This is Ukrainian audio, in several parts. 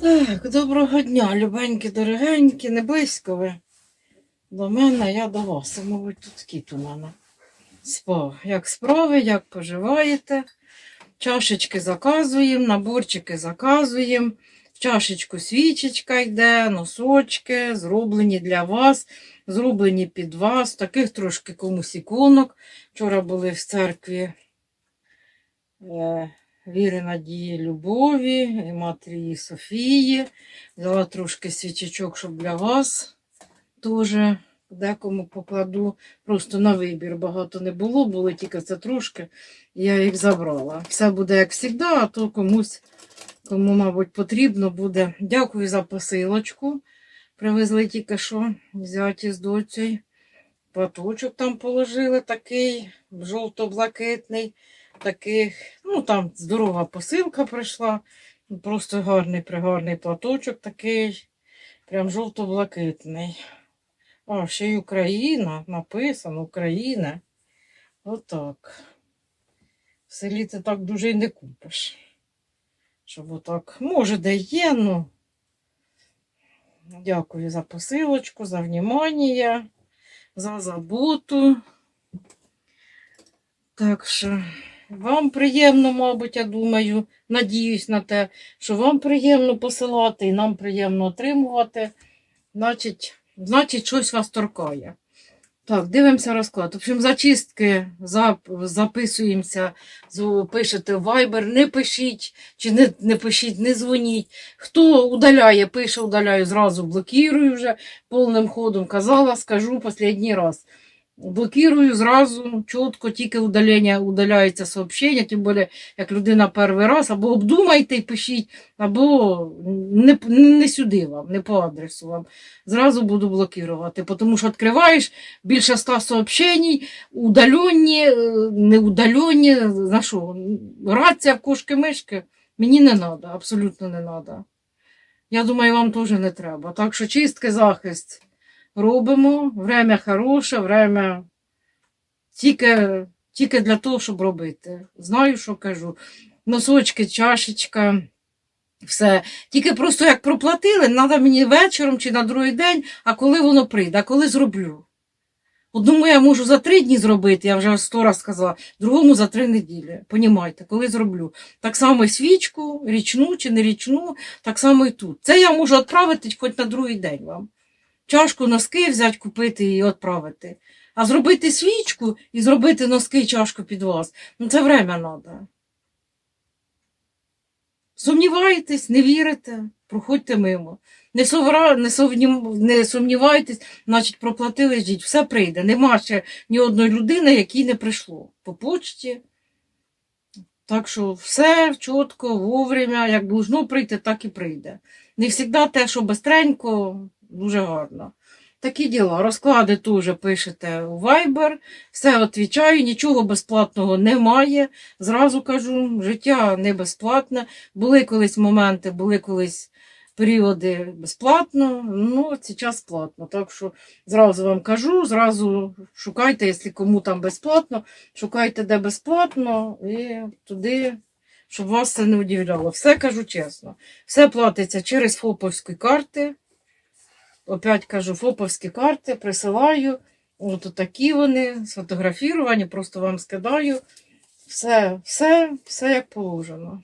Так, доброго дня, любенькі, дорогенькі, не близько ви. До мене, я до вас. Мабуть, тут кіт у мене спав. Як справи, як поживаєте? Чашечки заказуємо, наборчики заказуємо. В чашечку свічечка йде, носочки, зроблені для вас, зроблені під вас. Таких трошки комусь іконок. Вчора були в церкві. Віри, надії, любові, і матері Софії. Взяла трошки свічечок, щоб для вас теж декому покладу. Просто на вибір багато не було, було тільки це трошки, я їх забрала. Все буде як завжди, а то комусь, кому, мабуть, потрібно буде. Дякую за посилочку. Привезли тільки що взяті з доцею. Платочок там положили такий, жовто-блакитний таких. Ну, там здорова посилка прийшла. Просто гарний пригарний платочок такий. Прям жовто-блакитний. А, ще й Україна. Написано Україна. Отак. В селі ти так дуже й не купиш. Щоб отак. Може, де є, ну. Дякую за посилочку, за внимание, за заботу. Так що. Вам приємно, мабуть, я думаю, надіюсь на те, що вам приємно посилати і нам приємно отримувати. Значить, значить щось вас торкає. Так, дивимося розклад. В общем, зачистки записуємося, пишете Viber, не пишіть, чи не, не пишіть, не дзвоніть. Хто удаляє, пише, удаляю, зразу блокірую вже повним ходом. Казала, скажу останній раз. Блокирую зразу, чітко, тільки удалення, удаляється сообщення, тим більше, як людина перший раз, або обдумайте і пишіть, або не, не сюди вам, не по адресу вам. Зразу буду блокувати, тому що відкриваєш більше ста сообщень, удалені, е, не на що, гратися в кошки-мишки, мені не треба, абсолютно не треба. Я думаю, вам теж не треба. Так що чистки, захист робимо. Время хороше, время тільки, тільки для того, щоб робити. Знаю, що кажу. Носочки, чашечка, все. Тільки просто як проплатили, треба мені вечором чи на другий день, а коли воно прийде, а коли зроблю. Одному я можу за три дні зробити, я вже сто раз сказала, другому за три неділі. Понімаєте, коли зроблю. Так само свічку, річну чи не річну, так само і тут. Це я можу відправити хоч на другий день вам чашку носки взяти, купити і відправити. А зробити свічку і зробити носки чашку під вас. Ну це время треба. Сумніваєтесь, не вірите, проходьте мимо. Не, совра, не, совнім, не сумнівайтесь, значить проплатили жіть, все прийде. Нема ще ні одної людини, якій не прийшло. По почті. Так що все чітко, вовремя, як должно прийти, так і прийде. Не завжди те, що бистренько, дуже гарно. Такі діла. Розклади теж пишете у Viber, все відповідаю, нічого безплатного немає. Зразу кажу, життя не безплатне. Були колись моменти, були колись періоди безплатно, ну, зараз платно. Так що зразу вам кажу, зразу шукайте, якщо кому там безплатно, шукайте, де безплатно, і туди, щоб вас це не удивляло. Все кажу чесно. Все платиться через ФОПовські карти. Опять кажу, ФОПовські карти присилаю. От такі вони, сфотографіровані, просто вам скидаю. Все, все, все як положено.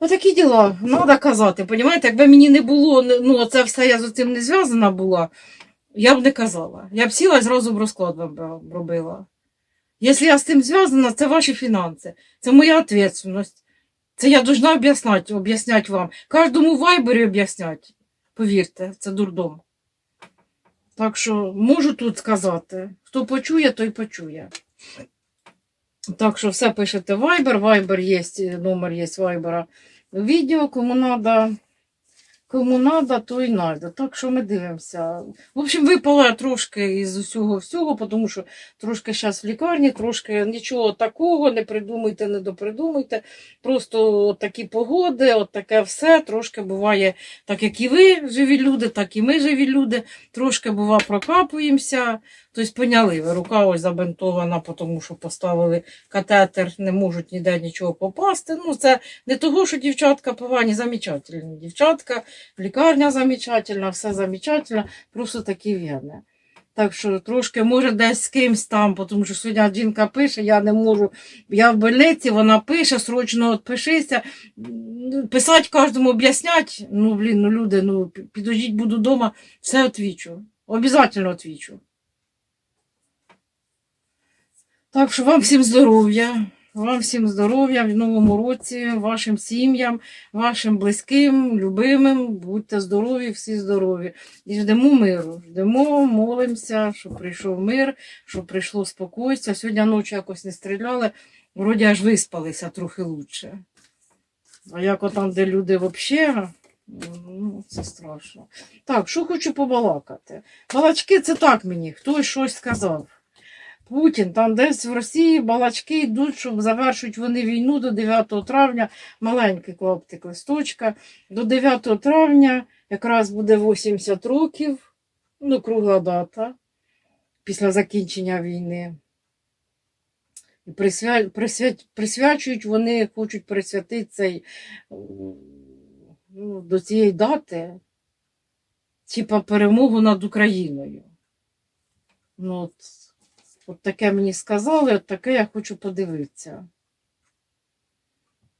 Отакі діла, треба казати. Понімаєте, якби мені не було, ну це все я з цим не зв'язана була, я б не казала. Я б сіла і зразу б розклад робила. Якщо я з цим зв'язана, це ваші фінанси, це моя відповідальність. Це я должна об'ясняти, об'ясняти вам. Кожному вайбері об'ясняти. Повірте, це дурдом. Так що можу тут сказати. Хто почує, той почує. Так що все пишете Viber. Viber є, номер є Viber. Відео, кому треба. Кому надо, то й надо. Так що ми дивимося. В общем, випала трошки із усього всього, тому що трошки зараз в лікарні, трошки нічого такого, не придумуйте, не допридумуйте. Просто от такі погоди, от таке все. Трошки буває, так як і ви живі люди, так і ми живі люди. Трошки бува прокапуємося. Тобто поняли, рука ось забинтована, тому що поставили катетер, не можуть ніде нічого попасти. Ну, це не того, що дівчатка погані, замечательні. Дівчатка, лікарня замечательна, все замечательно, просто такі вірне. Так що трошки, може, десь з кимсь там, тому що сьогодні жінка пише, я не можу, я в больниці, вона пише, срочно відпишися. Ну, Писати кожному об'яснять, ну, блін, ну люди, ну, підождіть, буду вдома, все відвічу. Обязательно відвічу. Так що вам всім здоров'я. Вам всім здоров'я в новому році, вашим сім'ям, вашим близьким, любимим. Будьте здорові, всі здорові. І ждемо миру. Ждемо, молимося, щоб прийшов мир, щоб прийшло спокойствие. Сьогодні ночі якось не стріляли, вроді аж виспалися трохи лучше. А як отам, де люди взагалі, ну, це страшно. Так, що хочу побалакати. Балачки це так мені, хтось щось сказав. Путін, там десь в Росії балачки йдуть, щоб завершити вони війну до 9 травня, маленький клаптик листочка. До 9 травня якраз буде 80 років, ну, кругла дата після закінчення війни. І присвя... Присвя... присвячують вони, хочуть присвятити цей, ну, до цієї дати, типа перемогу над Україною. Ну, от, От таке мені сказали, от таке я хочу подивитися.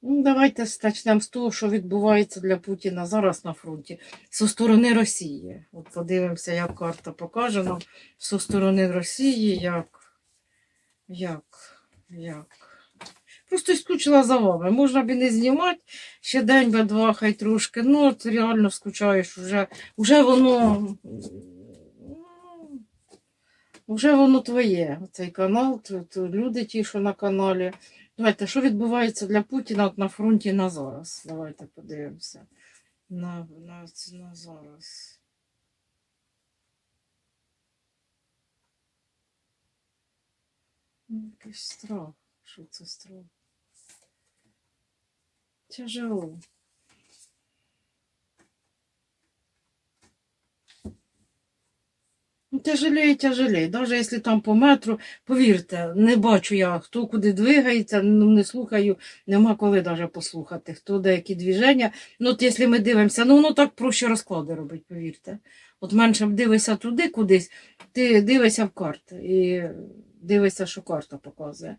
Ну, давайте почнемо з того, що відбувається для Путіна зараз на фронті. Зі сторони Росії. От подивимося, як карта покаже нам зі сторони Росії, як. Як. Як. Просто скучила за вами. Можна б і не знімати ще день би два, хай трошки. Ну, от реально скучаєш, вже, вже воно. Вже воно твоє, цей канал, люди ті, що на каналі. Давайте, що відбувається для Путіна на фронті на зараз? Давайте подивимося. На, на, на зараз. Ну, Якийсь страх. Що це страх? Тяжело. Тяжелее, тяжелее. Даже якщо там по метру, повірте, не бачу я, хто куди двигається, ну, не слухаю, нема коли даже послухати, хто деякі движення. Ну, от якщо ми дивимося, ну воно так проще розклади робить, повірте. От менше дивишся туди кудись, ти дивишся в карти і дивишся, що карта показує.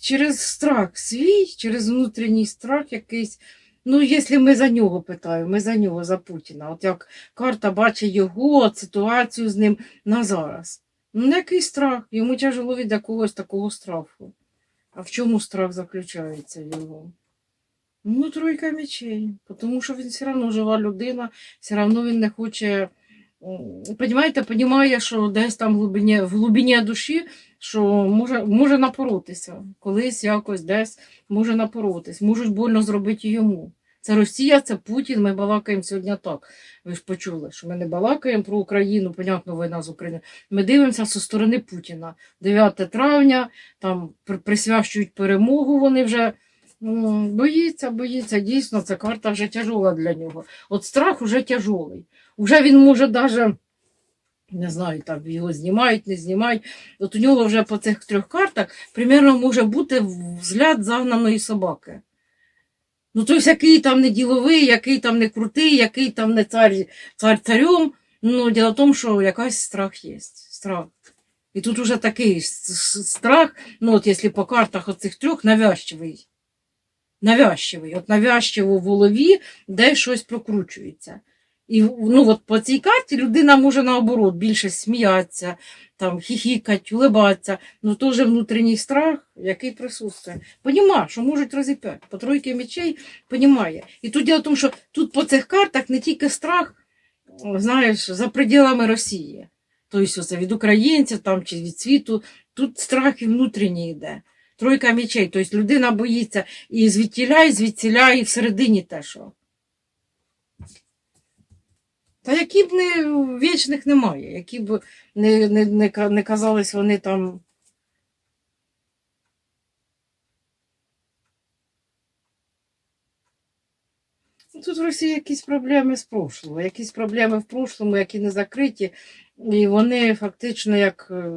Через страх свій, через внутрішній страх якийсь. Ну, якщо ми за нього питаємо, ми за нього, за Путіна. От як карта бачить його, ситуацію з ним на зараз. Ну, який страх? Йому тяжело від якогось такого страху. А в чому страх заключається його? Ну, тройка мечей. Тому що він все одно жива людина, все одно він не хоче. М, Понімаєте, понімає, що десь там в глибині, в глибині душі, що може, може напоротися. Колись якось десь може напоротись, можуть больно зробити йому. Це Росія, це Путін. Ми балакаємо сьогодні так. Ви ж почули, що ми не балакаємо про Україну, понятно, війна з Україною. Ми дивимося зі сторони Путіна. 9 травня, там при- присвячують перемогу, вони вже боїться, боїться. Дійсно, ця карта вже тяжола для нього. От страх вже тяжолий. Уже він може навіть. Не знаю, там його знімають, не знімають. От у нього вже по цих трьох картах примерно може бути взгляд загнаної собаки. Ну, тобто, який там не діловий, який там не крутий, який там не цар, цар царем. Ну, діло в тому, що якась страх є. Страх. І тут уже такий страх, ну, от якщо по картах оцих трьох, навязчивий. Навязчивий. От навязчиво в голові десь щось прокручується. І ну, от по цій карті людина може наоборот більше сміятися, там, хіхікать, улибатися. Ну теж внутрішній страх, який присутствує. Понімає, що можуть розіп'яти. По тройки мечей понімає. І тут діло в тому, що тут по цих картах не тільки страх, знаєш, за пределами Росії. Тобто від українців там, чи від світу, тут страх і внутрішній йде. Тройка мечей. Тобто людина боїться і звідтіля, і звідціля, і всередині те, що. Та які б не вічних немає, які б не, не, не, не казались вони там. Ну, Тут в Росії якісь проблеми з прошлого, якісь проблеми в прошлому, які не закриті, і вони фактично як е,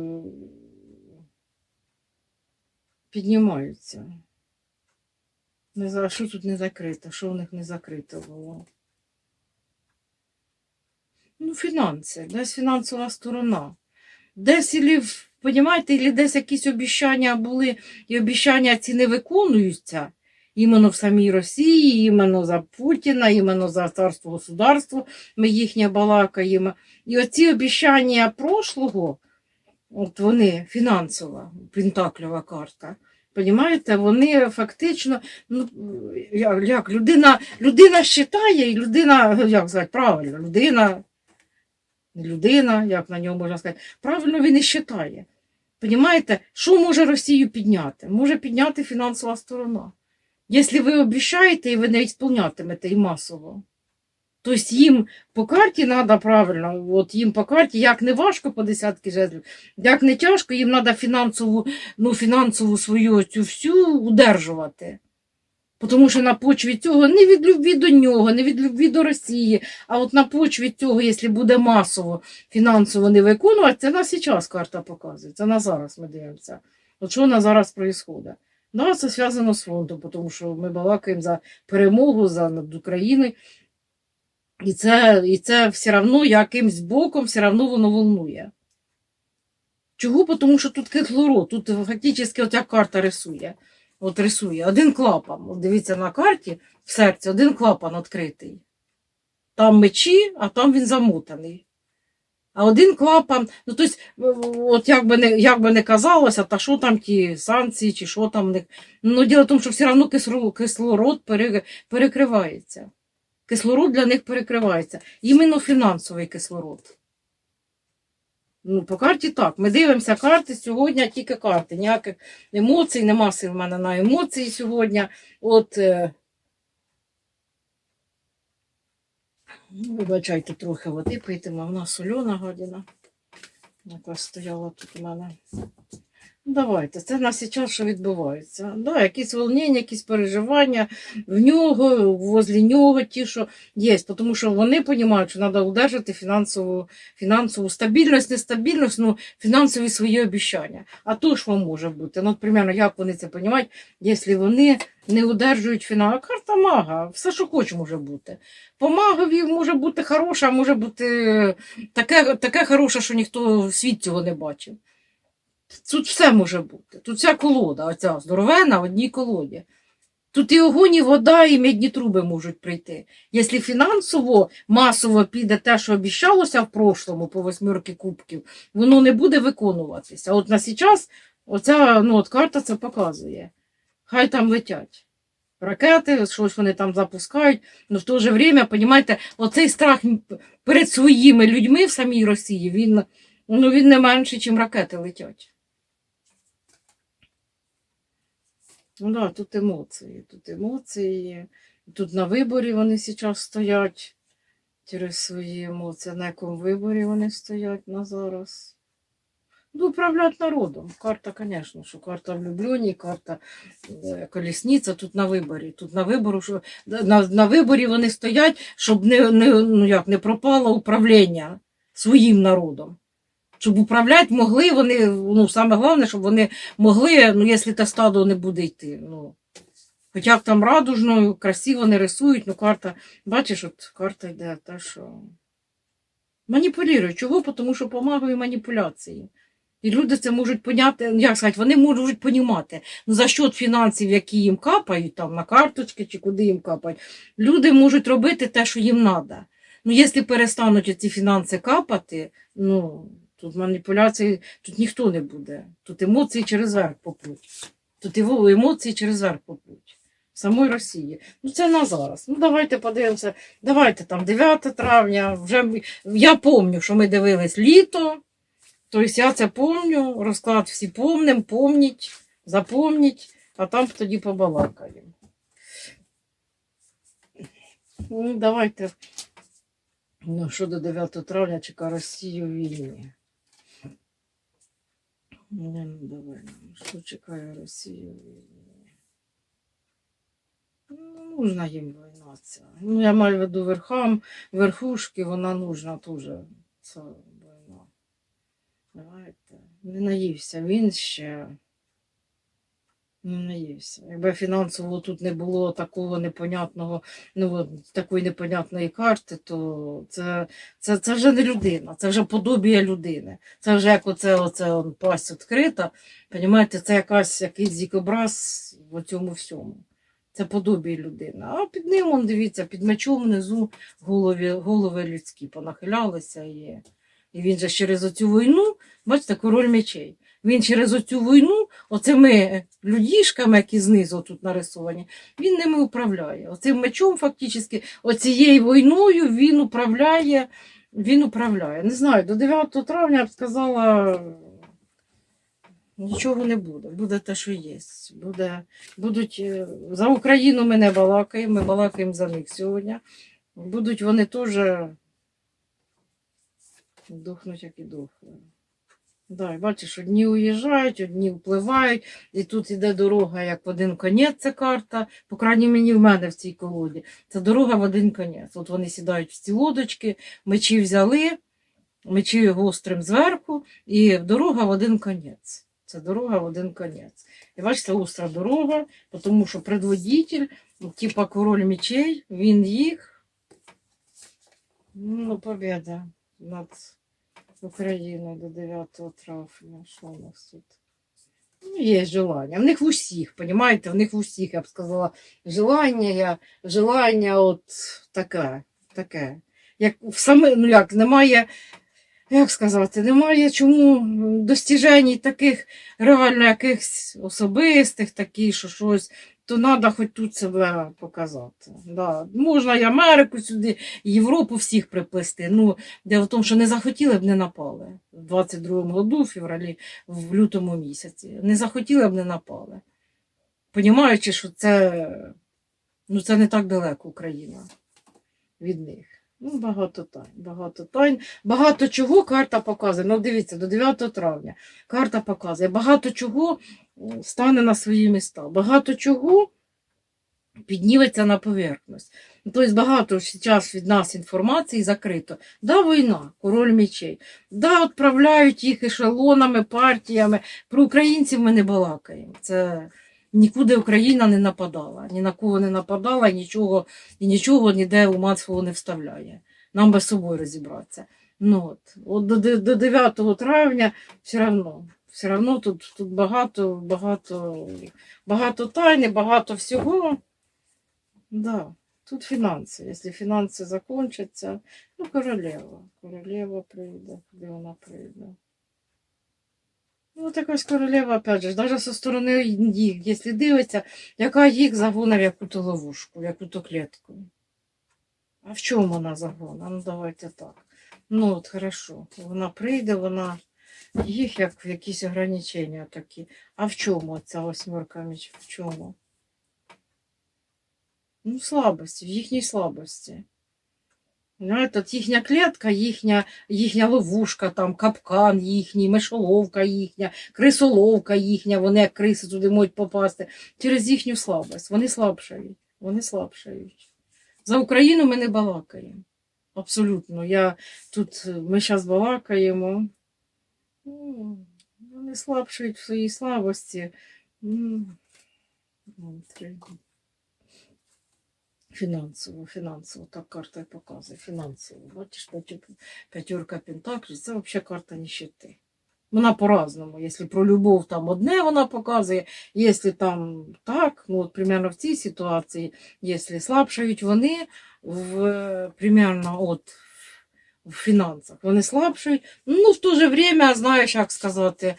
піднімаються. Не знаю, що тут не закрито, що в них не закрито було. Ну, фінанси, десь фінансова сторона. Десь, ілі, понімаєте, ілі десь якісь обіцяння були, і обіцяння ці не виконуються. Іменно в самій Росії, іменно за Путіна, іменно за царство государство, ми їхнє балакаємо. І оці обіцяння прошлого, от вони фінансова, пентакльова карта. Понімаєте, вони фактично, ну як, як людина, людина вважає, і людина, як сказати, правильно, людина, людина, як на нього можна сказати, правильно він і вважає. Понімаєте, що може Росію підняти? Може підняти фінансова сторона. Якщо ви обіцяєте і ви не ісполнятимете і масово. Тобто їм по карті треба правильно, от їм по карті, як не важко по десятки жезлів, як не тяжко, їм треба фінансову, ну, фінансову свою цю всю удержувати. Тому що на почві цього не від любві до нього, не від любві до Росії, а от на почві цього, якщо буде масово фінансово не виконувати, це на зараз карта показує. Це на зараз ми дивимося. От що на зараз відбувається. Да, це зв'язано з фронтом, тому що ми балакаємо за перемогу за над Україною. І це, і це все одно якимсь боком все одно воно волнує. Чого? Тому що тут кислород, тут фактично от як карта рисує. От рисує один клапан. От дивіться на карті в серці, один клапан відкритий. Там мечі, а там він замотаний. А один клапан, ну тобто, от як би не, як би не казалося, та що там ті санкції, чи що там. Ну, діло в тому, що все одно кислород перекривається. Кислород для них перекривається. Іменно фінансовий кислород. Ну, по карті так. Ми дивимося карти сьогодні, тільки карти. Ніяких емоцій, нема сил в мене на емоції сьогодні. От, е... ну, вибачайте, трохи води питимо, вона сольона гадіна. Яка стояла тут у мене. Давайте, це на зараз що відбувається. Да, якісь волнення, якісь переживання в нього, возле нього ті, що є. Тому що вони розуміють, що треба удержати фінансову, фінансову стабільність, нестабільність, ну, фінансові свої обіцяння. А то ж вам може бути. Ну, от, примерно, як вони це розуміють, якщо вони не удержують. А карта мага, все, що хоче, може бути. По магові може бути хороша, а може бути таке, таке хороше, що ніхто в світ цього не бачив. Тут все може бути. Тут вся колода, оця здоровена в одній колоді. Тут і огонь, і вода, і медні труби можуть прийти. Якщо фінансово масово піде те, що обіцялося в прошлому по восьмірки кубків, воно не буде виконуватися. От на зараз оця ну, от карта це показує. Хай там летять. Ракети, щось вони там запускають, але в то же время, розумієте, оцей страх перед своїми людьми в самій Росії, він, ну, він не менший, ніж ракети летять. Ну да, тут емоції, тут емоції. Тут на виборі вони зараз стоять через свої емоції. На якому виборі вони стоять на зараз. Ну, управлять народом. Карта, звісно, що карта влюблені, карта е, колісниця тут на виборі. Тут на вибору, що на, на виборі вони стоять, щоб не, не, ну, як, не пропало управління своїм народом. Щоб управляти могли вони, ну, саме головне, щоб вони могли, ну, якщо те стадо не буде йти. Ну, хоча б там радужно, красиво не рисують, ну карта, бачиш, от карта йде те, що. Маніпулюють. Чого? Тому що помагає маніпуляції. І люди це можуть поняти, ну, як сказати, вони можуть понімати, ну, за счет фінансів, які їм капають, там на карточки чи куди їм капають, люди можуть робити те, що їм треба. Ну, якщо перестануть ці фінанси капати, ну, тут маніпуляції, тут ніхто не буде. Тут емоції через верх попруть. Тут емоції через верх попруть. Самої Росії. Ну, це на зараз. Ну, давайте подивимося. Давайте там 9 травня. Вже я пам'ятаю, що ми дивились літо. Тобто я це помню, розклад всі помним, помніть, запомніть, а там тоді побалакаємо. Ну, давайте Ну, що до 9 травня чекає Росію в Не, ну давай, ну, що чекає Росію? Ну, нужна їм війна ця. Ну, я маю в виду верхам, верхушки, вона нужна теж. Це війна. Давайте. Не наївся, він ще. Не наївся. Якби фінансово тут не було такого непонятного, ну такої непонятної карти, то це, це, це вже не людина, це вже подобія людини. Це вже як оце, оце он, пасть відкрита. Понімаєте, це якась якийсь дікобраз в цьому всьому. Це подобіє людини. А під ним, он, дивіться, під мечом внизу голови, голови людські понахилялися. І, і він же через оцю війну, бачите, король мечей. Він через оцю війну, оцими людішками, які знизу тут нарисовані, він ними управляє. Оцим мечом, фактично, оцією війною він управляє, він управляє. Не знаю, до 9 травня я б сказала, нічого не буде. Буде те, що є. Буде, будуть, е, за Україну ми не балакаємо, ми балакаємо за них сьогодні. Будуть вони теж дохнуть, як і дохли. Да, і бачиш, одні уїжджають, одні впливають, і тут іде дорога як в один конець, ця карта, по крайній мені в мене в цій колоді. Це дорога в один конець. От вони сідають в ці лодочки, мечі взяли, мечі гострим зверху, і дорога в один конець. Це дорога в один конець. І бачите, остра дорога, тому що предводитель, типа король мечей, він їх. Ну, побіда над Україною до 9 травня. Що у нас тут? Ну, є желання. В них в усіх, понімаєте, в них в усіх, я б сказала, желання, я, желання от таке, таке. Як в саме, ну як, немає, як сказати, немає чому достіжень таких реально якихось особистих, таких, що щось, то треба хоч тут себе показати. Да. Можна і Америку сюди, і Європу всіх приплести. Ну, Дело в тому, що не захотіли б не напали в 22-му году, в февралі, в лютому місяці. Не захотіли б не напали. Понімаючи, що це, ну, це не так далеко Україна від них. Ну, багато тайн, багато тайн. Багато чого карта показує. Ну, дивіться, до 9 травня карта показує. Багато чого стане на свої міста. Багато чого підніметься на поверхність. Ну, Тобто багато зараз від нас інформації закрито. Да, війна, король мечей. Да, відправляють їх ешелонами, партіями. Про українців ми не балакаємо. Це нікуди Україна не нападала, ні на кого не нападала, і нічого, і нічого ніде ума свого не вставляє. Нам без собою розібратися. Ну, от, от до, до 9 травня все одно. Все одно тут, тут багато, багато, багато тайни, багато всього. Да. Тут фінанси. Якщо фінанси закінчаться, ну, королева. Королева прийде, куди вона прийде. Ну, так ось королева, опять же, навіть зі сторони їх, якщо дивиться, яка їх загонить в яку-то ловушку, в яку-то клітку. А в чому вона загона? Ну, давайте так. Ну, от хорошо. Вона прийде, вона їх як якісь ограничення такі. А в чому ця восьмерка міч? В чому? Ну, слабості, в їхній слабості. Знаєте, от їхня клітка, їхня, їхня ловушка, там, капкан їхній, мишоловка їхня, крисоловка їхня, вони як криси туди можуть попасти через їхню слабость. Вони слабшають. Вони слабшають. За Україну ми не балакаємо. Абсолютно. Я, тут е, ми зараз балакаємо. Ну, Вони слабшають в своїй слабості. Фінансово, фінансово, так карта і показує. Фінансово. Бачиш, п'ятерка пентаклів, це взагалі карта нищети. Вона по-разному. Якщо про любов там одне вона показує, якщо там так, ну от примерно в цій ситуації, якщо слабшають вони в примерно от в фінансах, вони слабшають. Ну, в то же время, знаєш, як сказати,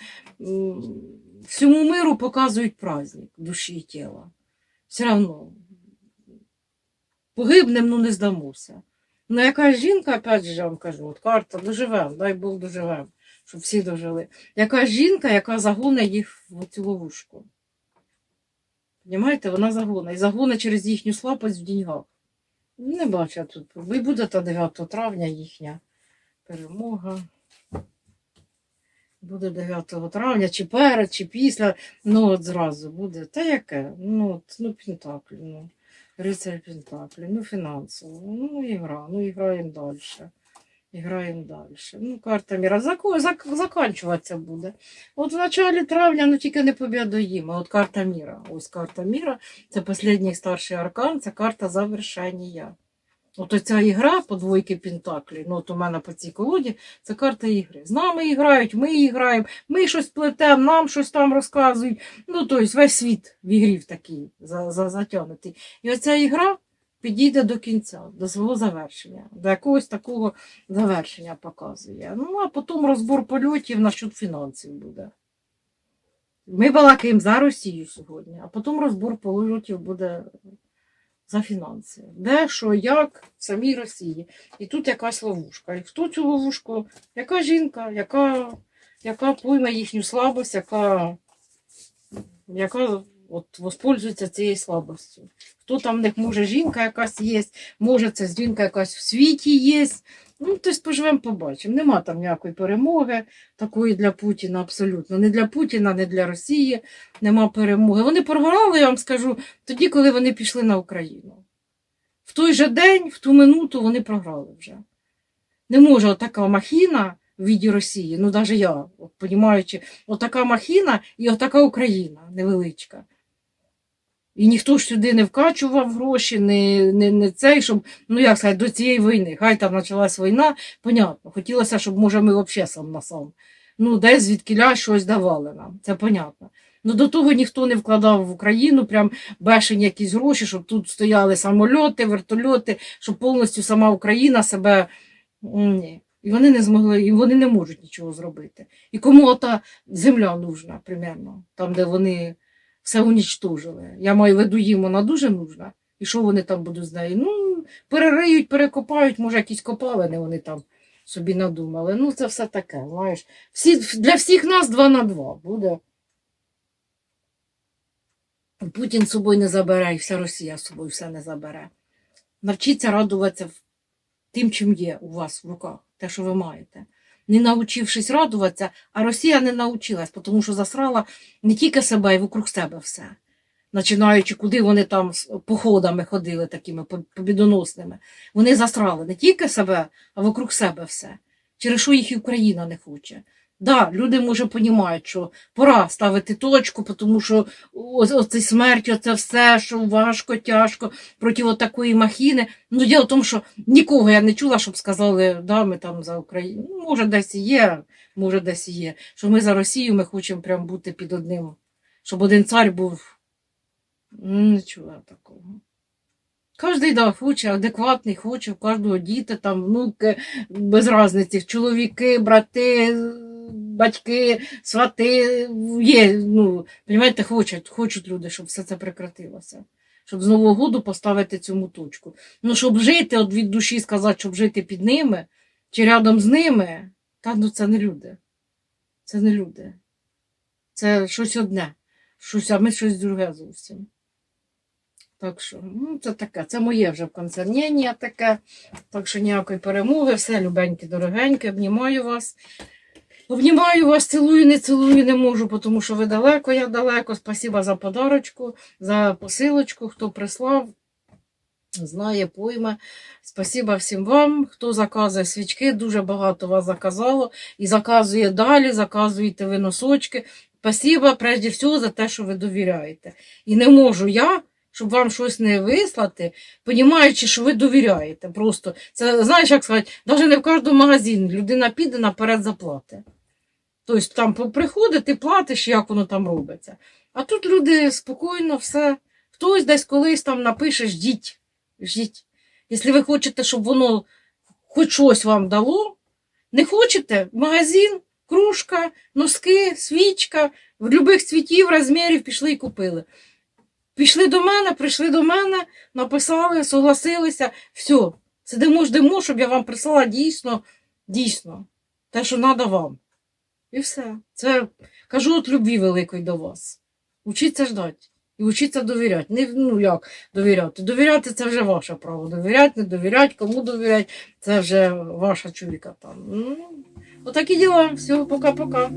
всьому миру показують праздник душі і тіла. Все одно погибнем, ну не здамося. Ну, якась жінка, опять же, я вам кажу, от карта доживем, дай Бог доживем, щоб всі дожили. Якась жінка, яка загонить їх в цю ловушку. Понімаєте, вона загонить. І загонить через їхню слабость в деньгах. Не бачу тут. Ви будете 9 травня їхня перемога. Буде 9 травня, чи перед, чи після. Ну, от зразу буде. Та яке? Ну, от, ну Пентаклі, ну. Рицарь Пентаклі, ну фінансово. Ну, ігра, ну граємо далі. Граємо далі. Ну, карта міра. Зако, зак, заканчуватися буде. От в началі травня, ну тільки не побідоїмо. От карта міра. Ось карта міра. Це останній старший аркан, це карта завершення. От оця ігра по двойки Пентаклі, ну от у мене по цій колоді, це карта ігри. З нами грають, ми граємо, ми щось плетемо, нам щось там розказують. Ну, тобто весь світ в ігрі такий за, за, затягнутий. І оця ігра підійде до кінця, до свого завершення, до якогось такого завершення показує. Ну, а потім розбор польотів насчет фінансів буде. Ми балакаємо за Росію сьогодні, а потім розбор польотів буде за фінанси. Де, що, як в самій Росії. І тут якась ловушка. І хто цю ловушку? Яка жінка, яка, яка пойме їхню слабость, яка, яка от, воспользується цією слабостю. Хто там в них може жінка якась є, може це жінка якась в світі є. Ну, тобто поживемо, побачимо. Нема там ніякої перемоги такої для Путіна абсолютно. Не для Путіна, не для Росії нема перемоги. Вони програли, я вам скажу, тоді, коли вони пішли на Україну. В той же день, в ту минуту вони програли вже. Не може така махіна в віді Росії, ну навіть я, от, понімаючи, отака махіна і отака Україна невеличка. І ніхто ж сюди не вкачував гроші, не, не, не цей, щоб, ну як сказати, до цієї війни. Хай там почалась війна, понятно. Хотілося, щоб, може, ми взагалі сам на сам. Ну, десь звідкіля щось давали нам, це понятно. Ну до того ніхто не вкладав в Україну прям бешені якісь гроші, щоб тут стояли самольоти, вертольоти, щоб повністю сама Україна себе. Ні. І вони не змогли, і вони не можуть нічого зробити. І кому ота земля нужна, примерно, там, де вони все унічтожили. Я маю в виду, їм вона дуже нужна. І що вони там будуть з нею? Ну, перериють, перекопають, може, якісь копалини вони там собі надумали. Ну, це все таке, знаєш. Всі, для всіх нас два на два буде. Путін з собою не забере, і вся Росія з собою все не забере. Навчіться радуватися тим, чим є у вас в руках, те, що ви маєте. Не навчившись радуватися, а Росія не навчилась, тому що засрала не тільки себе, й вокруг себе все. Починаючи, куди вони там з походами ходили такими по- побідоносними. Вони засрали не тільки себе, а вокруг себе все. Через що їх і Україна не хоче. Да, люди, може, розуміють, що пора ставити точку, тому що оце смерть, оце все, що важко, тяжко проти от такої махіни. Ну, діло в тому, що нікого я не чула, щоб сказали, да, ми там за Україну. Ну, може, десь є, може, десь є. Що ми за Росію, ми хочемо прям бути під одним, щоб один цар був. Не чула такого. Кожний да, хоче, адекватний, хоче, у кожного діти, там, внуки, без різниці, чоловіки, брати, батьки, свати, є, ну, розумієте, хочуть, хочуть люди, щоб все це прекратилося. Щоб з Нового году поставити цьому точку. Ну, щоб жити от від душі сказати, щоб жити під ними чи рядом з ними, та ну це не люди. Це не люди. Це щось одне, щось, а ми щось друге зовсім. Так що, ну, це таке, це моє вже концернення таке. Так що ніякої перемоги, все, любенькі, дорогенькі, обнімаю вас. Обнімаю вас, цілую, не цілую, не можу, тому що ви далеко, я далеко. Спасибо за подарочку, за посилочку, хто прислав. Знає, пойме. Спасибо всім вам, хто заказує свічки. Дуже багато вас заказало і заказує далі, заказуєте ви носочки. Спасибо, прежде всього, за те, що ви довіряєте. І не можу я, щоб вам щось не вислати, понімаючи, що ви довіряєте. Просто це знаєш, як сказати, навіть не в кожному магазині людина піде наперед заплати. Тобто там приходить, ти платиш, як воно там робиться. А тут люди спокійно все. Хтось десь колись там напише, ждіть. Ждіть. Якщо ви хочете, щоб воно хоч щось вам дало, не хочете, магазин, кружка, носки, свічка, в будь-яких цвітів, розмірів пішли і купили. Пішли до мене, прийшли до мене, написали, согласилися, все. Сидимо, ждемо, щоб я вам прислала дійсно, дійсно, те, що треба вам. І все. Це кажу от любві великої до вас. Учіться ждати. І вчитися довіряти. Не, ну як довіряти. Довіряти це вже ваше право. Довіряти, не довіряти, кому довіряти, це вже ваша чуйка там. Ну, отакі діла. Всього, пока-пока.